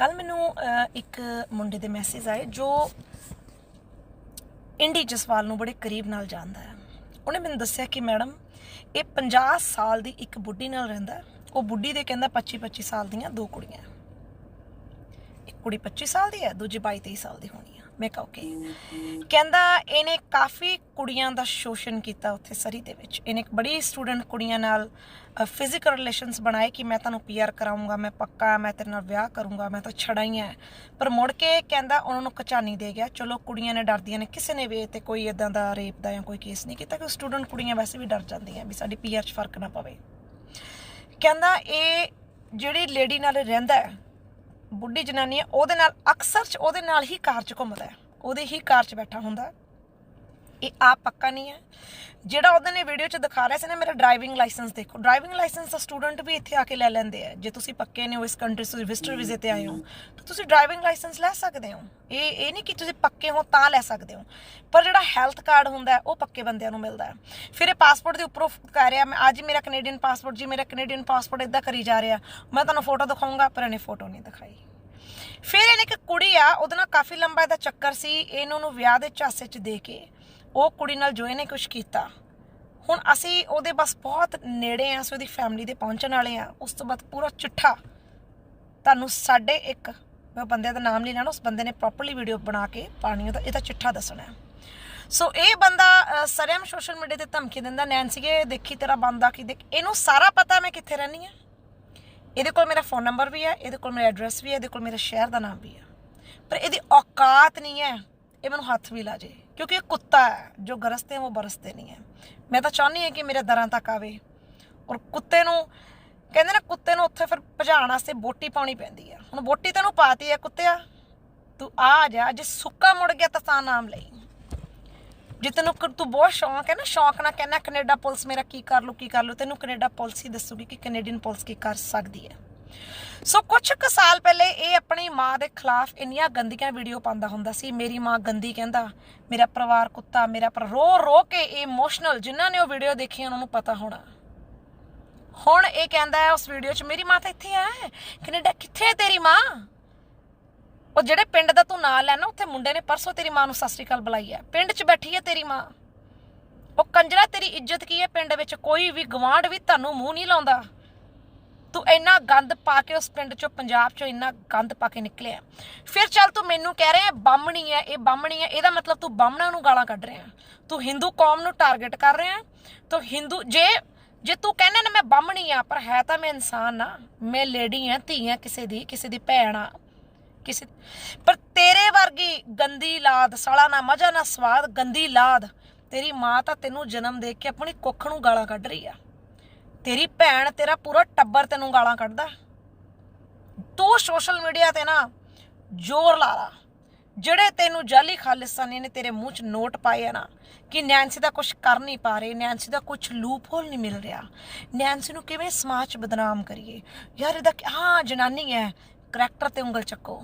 ਕੱਲ ਮੈਨੂੰ ਇੱਕ ਮੁੰਡੇ ਦੇ ਮੈਸੇਜ ਆਏ ਜੋ ਇੰਡੀ ਜਸਵਾਲ ਨੂੰ ਬੜੇ ਕਰੀਬ ਨਾਲ ਜਾਣਦਾ ਹੈ। ਉਹਨੇ ਮੈਨੂੰ ਦੱਸਿਆ ਕਿ ਮੈਡਮ, ਇਹ 50 ਸਾਲ ਦੀ ਇੱਕ ਬੁੱਢੀ ਨਾਲ ਰਹਿੰਦਾ ਉਹ ਬੁੱਢੀ ਦੇ ਕਹਿੰਦਾ 25 25 ਸਾਲ ਦੀਆਂ ਦੋ ਕੁੜੀਆਂ ਇੱਕ ਕੁੜੀ 25 ਸਾਲ ਦੀ ਹੈ, ਦੂਜੀ 22 23 ਸਾਲ ਦੀ ਹੋਣੀ ਹੈ। ਮੈਂ ਓਕੇ ਕਹਿੰਦਾ ਇਹਨੇ ਕਾਫੀ ਕੁੜੀਆਂ ਦਾ ਸ਼ੋਸ਼ਣ ਕੀਤਾ ਉੱਥੇ ਸਰੀ ਦੇ ਵਿੱਚ। ਇਹਨੇ ਇੱਕ ਬੜੀ ਸਟੂਡੈਂਟ ਕੁੜੀਆਂ ਨਾਲ ਫਿਜ਼ੀਕਲ ਰਿਲੇਸ਼ਨਸ ਬਣਾਏ ਕਿ ਮੈਂ ਤੁਹਾਨੂੰ ਪੀਆਰ ਕਰਾਉਂਗਾ ਮੈਂ ਪੱਕਾ, ਮੈਂ ਤੇਰੇ ਨਾਲ ਵਿਆਹ ਕਰੂੰਗਾ, ਮੈਂ ਤਾਂ ਛੜਾ ਹੀ ਹੈ। ਪਰ ਮੁੜ ਕੇ ਕਹਿੰਦਾ ਉਹਨਾਂ ਨੂੰ ਕਚਾਨੀ ਦੇ ਗਿਆ, ਚਲੋ ਕੁੜੀਆਂ ਨੇ ਡਰਦੀਆਂ ਨੇ, ਕਿਸੇ ਨੇ ਵੀ ਤੇ ਕੋਈ ਇਦਾਂ ਦਾ ਰੇਪ ਦਾ ਜਾਂ ਕੋਈ ਕੇਸ ਨਹੀਂ ਕੀਤਾ ਕਿ ਸਟੂਡੈਂਟ ਕੁੜੀਆਂ ਵੈਸੇ ਵੀ ਡਰ ਜਾਂਦੀਆਂ ਵੀ ਸਾਡੀ ਪੀਆਰ 'ਚ ਫ਼ਰਕ ਨਾ ਪਵੇ। ਕਹਿੰਦਾ ਇਹ ਜਿਹੜੀ ਲੇਡੀ ਨਾਲ ਰਹਿੰਦਾ ਹੈ ਬੁੱਢੀ ਜਨਾਨੀ ਹੈ, ਉਹਦੇ ਨਾਲ ਅਕਸਰ ਚ ਉਹਦੇ ਨਾਲ ਹੀ ਕਾਰ 'ਚ ਘੁੰਮਦਾ ਹੈ। ਉਹਦੇ ਹੀ ਕਾਰ 'ਚ ਬੈਠਾ ਹੁੰਦਾ ਇਹ ਆਪ ਪੱਕਾ ਨਹੀਂ ਹੈ। ਜਿਹੜਾ ਉਹਦੇ ਨੇ ਵੀਡੀਓ 'ਚ ਦਿਖਾ ਰਿਹਾ ਸੀ ਨਾ ਮੇਰਾ ਡਰਾਈਵਿੰਗ ਲਾਇਸੈਂਸ ਦੇਖੋ। ਡਰਾਈਵਿੰਗ ਲਾਇਸੈਂਸ ਦਾ ਸਟੂਡੈਂਟ ਵੀ ਇੱਥੇ ਆ ਕੇ ਲੈ ਲੈਂਦੇ ਆ। ਜੇ ਤੁਸੀਂ ਪੱਕੇ ਨੇ ਹੋ ਇਸ ਕੰਟਰੀ ਤੋਂ ਵਿਜ਼ਟਰ ਵੀਜ਼ੇ ਤੇ ਆਏ ਹੋ, ਤਾਂ ਤੁਸੀਂ ਡਰਾਈਵਿੰਗ ਲਾਇਸੈਂਸ ਲੈ ਸਕਦੇ ਹੋ। ਇਹ ਇਹ ਨਹੀਂ ਕਿ ਤੁਸੀਂ ਪੱਕੇ ਹੋ ਤਾਂ ਲੈ ਸਕਦੇ ਹੋ। ਪਰ ਜਿਹੜਾ ਹੈਲਥ ਕਾਰਡ ਹੁੰਦਾ ਉਹ ਪੱਕੇ ਬੰਦਿਆਂ ਨੂੰ ਮਿਲਦਾ ਹੈ। ਫਿਰ ਇਹ ਪਾਸਪੋਰਟ ਦੇ ਉੱਪਰੋਂ ਕਹਿ ਰਿਹਾ ਮੈਂ, ਅੱਜ ਮੇਰਾ ਕੈਨੇਡੀਅਨ ਪਾਸਪੋਰਟ ਜੀ ਮੇਰਾ ਕੈਨੇਡੀਅਨ ਪਾਸਪੋਰਟ ਇਦਾਂ ਕਰੀ ਜਾ ਰਿਹਾ, ਮੈਂ ਤੁਹਾਨੂੰ ਫੋਟੋ ਦਿਖਾਉਂਗਾ ਪਰ ਇਹਨੇ ਫੋਟੋ ਨਹੀਂ ਦਿਖਾਈ। ਫਿਰ ਇਹਨੇ ਇੱਕ ਕੁੜੀ ਆ, ਉਹਦੇ ਨਾਲ ਕਾਫੀ ਲੰਬਾ ਇਹਦਾ ਚੱਕਰ ਸੀ। ਇਹਨੂੰ ਨੂੰ ਵਿਆਹ ਦੇ ਝਾਸੇ 'ਚ ਦੇ ਕੇ ਉਹ ਕੁੜੀ ਨਾਲ ਜੋ ਇਹਨੇ ਕੁਝ ਕੀਤਾ, ਹੁਣ ਅਸੀਂ ਉਹਦੇ ਬਸ ਬਹੁਤ ਨੇੜੇ ਆ, ਅਸੀਂ ਉਹਦੀ ਫੈਮਿਲੀ ਦੇ ਪਹੁੰਚਣ ਵਾਲੇ ਆ, ਉਸ ਤੋਂ ਬਾਅਦ ਪੂਰਾ ਚਿੱਠਾ ਤੁਹਾਨੂੰ ਸਾਡੇ ਇੱਕ, ਮੈਂ ਬੰਦੇ ਦਾ ਨਾਮ ਨਹੀਂ ਲੈਣਾ, ਉਸ ਬੰਦੇ ਨੇ ਪ੍ਰੋਪਰਲੀ ਵੀਡੀਓ ਬਣਾ ਕੇ ਪਾਣੀ ਉਹਦਾ, ਇਹਦਾ ਚਿੱਠਾ ਦੱਸਣਾ ਹੈ। ਸੋ ਇਹ ਬੰਦਾ ਸਰੇਮ ਸੋਸ਼ਲ ਮੀਡੀਆ ਤੇ ਧਮਕੀ ਦਿੰਦਾ ਨੈਂਸੀਏ ਦੇਖੀ ਤੇਰਾ ਬੰਦਾ ਕੀ ਦੇਖ, ਇਹਨੂੰ ਸਾਰਾ ਪਤਾ ਮੈਂ ਕਿੱਥੇ ਰਹਿੰਦੀ ਆ ਇਹਦੇ ਕੋਲ ਮੇਰਾ ਫੋਨ ਨੰਬਰ ਵੀ ਹੈ, ਇਹਦੇ ਕੋਲ ਮੇਰਾ ਐਡਰੈਸ ਵੀ ਹੈ, ਇਹਦੇ ਕੋਲ ਮੇਰੇ ਸ਼ਹਿਰ ਦਾ ਨਾਮ ਵੀ ਹੈ। ਪਰ ਇਹਦੀ ਔਕਾਤ ਨਹੀਂ ਹੈ। ਇਹ ਮੈਨੂੰ ਹੱਥ ਵੀ ਲਾ ਜੇ, ਕਿਉਂਕਿ ਇਹ ਕੁੱਤਾ ਹੈ, ਜੋ ਗਰਸਤੇ ਹੈ ਉਹ ਬਰਸਤੇ ਨਹੀਂ ਹੈ। ਮੈਂ ਤਾਂ ਚਾਹੁੰਦੀ ਹਾਂ ਕਿ ਮੇਰੇ ਦਰਾਂ ਤੱਕ ਆਵੇ। ਔਰ ਕੁੱਤੇ ਨੂੰ, ਕਹਿੰਦੇ ਨਾ ਕੁੱਤੇ ਨੂੰ ਉੱਥੇ ਫਿਰ ਭਜਾਉਣ ਵਾਸਤੇ ਬੋਟੀ ਪਾਉਣੀ ਪੈਂਦੀ ਹੈ ਹੁਣ ਬੋਟੀ ਤੈਨੂੰ ਪਾਤੀ ਹੈ ਕੁੱਤਿਆ, ਤੂੰ ਆ ਜਾ, ਜੇ ਸੁੱਕਾ ਮੁੜ ਗਿਆ ਤਾਂ ਤਾਂ ਨਾਮ ਲਈ ਜੇ ਤੈਨੂੰ ਕ- ਤੂੰ ਬਹੁਤ ਸ਼ੌਂਕ ਹੈ ਨਾ, ਸ਼ੌਂਕ ਨਾਲ ਕਹਿਣਾ, ਕੈਨੇਡਾ ਪੁਲਿਸ ਮੇਰਾ ਕੀ ਕਰ ਲੂ ਕੀ ਕਰ ਲੂ ਤੈਨੂੰ ਕੈਨੇਡਾ ਪੁਲਿਸ ਹੀ ਦੱਸੂਗੀ ਕਿ ਕੈਨੇਡੀਅਨ ਪੁਲਿਸ ਕੀ ਕਰ ਸਕਦੀ ਹੈ। ਸੋ ਕੁਝ ਕੁ ਸਾਲ ਪਹਿਲੇ ਇਹ ਆਪਣੀ ਮਾਂ ਦੇ ਖਿਲਾਫ ਇੰਨੀਆਂ ਗੰਦੀਆਂ ਵੀਡੀਓ ਪਾਉਂਦਾ ਹੁੰਦਾ ਸੀ। ਮੇਰੀ ਮਾਂ ਗੰਦੀ ਕਹਿੰਦਾ, ਮੇਰਾ ਪਰਿਵਾਰ ਕੁੱਤਾ, ਮੇਰਾ ਪਰ ਰੋ ਰੋ ਕੇ ਇਮੋਸ਼ਨਲ ਜਿਨ੍ਹਾਂ ਨੇ ਉਹ ਵੀਡੀਓ ਦੇਖੀ, ਉਹਨਾਂ ਨੂੰ ਪਤਾ ਹੋਣਾ। ਹੁਣ ਇਹ ਕਹਿੰਦਾ ਹੈ, ਉਸ ਵੀਡੀਓ 'ਚ, ਮੇਰੀ ਮਾਂ ਤਾਂ ਇੱਥੇ ਆ ਕੈਨੇਡਾ ਕਿੱਥੇ ਹੈ ਤੇਰੀ ਮਾਂ? ਉਹ ਜਿਹੜੇ ਪਿੰਡ ਦਾ ਤੂੰ ਨਾਂ ਲੈਣਾ ਉੱਥੇ ਮੁੰਡੇ ਨੇ ਪਰਸੋਂ ਤੇਰੀ ਮਾਂ ਨੂੰ ਸਤਿ ਸ੍ਰੀ ਅਕਾਲ ਬੁਲਾਈ ਹੈ ਪਿੰਡ 'ਚ ਬੈਠੀ ਹੈ ਤੇਰੀ ਮਾਂ। ਉਹ ਕੰਜਰਾ ਤੇਰੀ ਇੱਜ਼ਤ ਕੀ ਹੈ ਪਿੰਡ ਵਿੱਚ ਕੋਈ ਵੀ ਗਵਾਂਢ ਵੀ ਤੁਹਾਨੂੰ ਮੂੰਹ ਨਹੀਂ ਲਾਉਂਦਾ। ਤੂੰ ਇੰਨਾ ਗੰਦ ਪਾ ਕੇ ਉਸ ਪਿੰਡ 'ਚੋਂ, ਪੰਜਾਬ 'ਚੋਂ ਇੰਨਾ ਗੰਦ ਪਾ ਕੇ ਨਿਕਲਿਆ। ਫਿਰ ਚੱਲ ਤੂੰ ਮੈਨੂੰ ਕਹਿ ਰਿਹਾ ਬਾਹਮਣੀ ਹੈ, ਇਹ ਬਾਹਮਣੀ ਹੈ, ਇਹਦਾ ਮਤਲਬ ਤੂੰ ਬਾਹਮਣਾਂ ਨੂੰ ਗਾਲਾਂ ਕੱਢ ਰਿਹਾ। ਤੂੰ ਹਿੰਦੂ ਕੌਮ ਨੂੰ ਟਾਰਗੇਟ ਕਰ ਰਿਹਾ। ਤੂੰ ਹਿੰਦੂ, ਜੇ ਜੇ ਤੂੰ ਕਹਿੰਦਾ ਨਾ ਮੈਂ ਬਾਹਮਣੀ ਆ ਪਰ ਹੈ ਤਾਂ ਮੈਂ ਇਨਸਾਨ ਆ ਮੈਂ ਲੇਡੀ ਆ ਧੀ ਆ ਕਿਸੇ ਦੀ ਕਿਸੇ ਦੀ ਭੈਣ ਆ ਕਿਸੇ, ਪਰ ਤੇਰੇ ਵਰਗੀ ਗੰਦੀ ਲਾਦ, ਸਾਲਾ ਨਾ ਮਜ਼ਾ ਨਾ ਸਵਾਦ, ਗੰਦੀ ਲਾਦ, ਤੇਰੀ ਮਾਂ ਤਾਂ ਤੈਨੂੰ ਜਨਮ ਦੇ ਕੇ ਆਪਣੀ ਕੁੱਖ ਨੂੰ ਗਾਲਾਂ ਕੱਢ ਰਹੀ ਆ। ਤੇਰੀ ਭੈਣ ਤੇਰਾ ਪੂਰਾ ਟੱਬਰ ਤੈਨੂੰ ਗਾਲਾਂ ਕੱਢਦਾ। ਤੂੰ ਸੋਸ਼ਲ ਮੀਡੀਆ ਤੇ ਨਾ ਜ਼ੋਰ ਲਾ ਲਾ। ਜਿਹੜੇ ਤੈਨੂੰ ਜਾਲੀ ਖਾਲਿਸਤਾਨੀ ਨੇ ਤੇਰੇ ਮੂੰਹ 'ਚ ਨੋਟ ਪਾਏ ਆ ਨਾ, ਕਿ ਨੈਂਸੀ ਦਾ ਕੁਝ ਕਰ ਨਹੀਂ ਪਾ ਰਹੇ ਨੈਂਸੀ ਦਾ ਕੁਝ ਲੂਪਹੋਲ ਨਹੀਂ ਮਿਲ ਰਿਹਾ। ਨੈਂਸੀ ਨੂੰ ਕਿਵੇਂ ਸਮਾਜ 'ਚ ਬਦਨਾਮ ਕਰੀਏ? ਯਾਰ ਇਹਦਾ ਹਾਂ, ਜਨਾਨੀ ਹੈ। ਕਰੈਕਟਰ ਤੇ ਉਂਗਲ ਚੱਕੋ।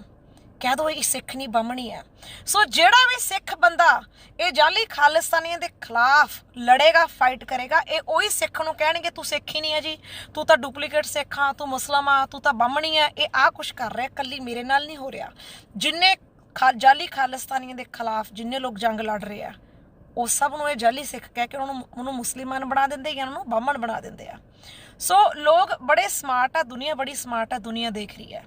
ਕਹਿ ਦੋ ਇਹ ਸਿੱਖ ਨਹੀਂ ਬੰਮਣੀ ਹੈ। ਸੋ ਜਿਹੜਾ ਵੀ ਸਿੱਖ ਬੰਦਾ ਇਹ ਜਾਲੀ ਖਾਲਿਸਤਾਨੀਆਂ ਦੇ ਖਿਲਾਫ ਲੜੇਗਾ ਫਾਈਟ ਕਰੇਗਾ, ਇਹ ਉਹੀ ਸਿੱਖ ਨੂੰ ਕਹਿਣਗੇ, ਤੂੰ ਸਿੱਖ ਹੀ ਨਹੀਂ ਹੈ ਜੀ। ਤੂੰ ਤਾਂ ਡੁਪਲੀਕੇਟ ਸਿੱਖ ਆ ਤੂੰ ਮੁਸਲਮ ਆ ਤੂੰ ਤਾਂ ਬੰਮਣੀ ਹੈ। ਇਹ ਆ ਕੁਛ ਕਰ ਰਿਹਾ ਕੱਲੀ ਮੇਰੇ ਨਾਲ ਨਹੀਂ ਹੋ ਰਿਹਾ। ਜਿੰਨੇ ਖਾ- ਜਾਲੀ ਖਾਲਿਸਤਾਨੀਆਂ ਦੇ ਖਿਲਾਫ ਜਿੰਨੇ ਲੋਕ ਜੰਗ ਲੜ ਰਹੇ ਆ, ਉਹ ਸਭ ਨੂੰ ਇਹ ਜਾਲੀ ਸਿੱਖ ਕਹਿ ਕੇ ਉਹਨਾਂ ਨੂੰ ਉਹਨੂੰ ਮੁਸਲਮਾਨ ਬਣਾ ਦਿੰਦੇ ਜਾਂ ਉਹਨਾਂ ਨੂੰ ਬਾਹਮਣ ਬਣਾ ਦਿੰਦੇ ਆ। ਸੋ ਲੋਕ ਬੜੇ ਸਮਾਰਟ ਆ, ਦੁਨੀਆ ਬੜੀ ਸਮਾਰਟ ਆ, ਦੁਨੀਆ ਦੇਖ ਰਹੀ ਹੈ।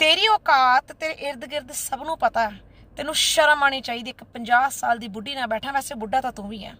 ਤੇਰੀ ਔਕਾਤ ਤੇਰੇ ਇਰਦ ਗਿਰਦ ਸਭ ਨੂੰ ਪਤਾ ਤੈਨੂੰ ਸ਼ਰਮ ਆਣੀ ਚਾਹੀਦੀ ਇੱਕ 50 ਸਾਲ ਦੀ ਬੁੱਢੀ ਨਾਲ ਬੈਠਾ। ਵੈਸੇ ਬੁੱਢਾ ਤਾਂ ਤੂੰ ਵੀ ਹੈ।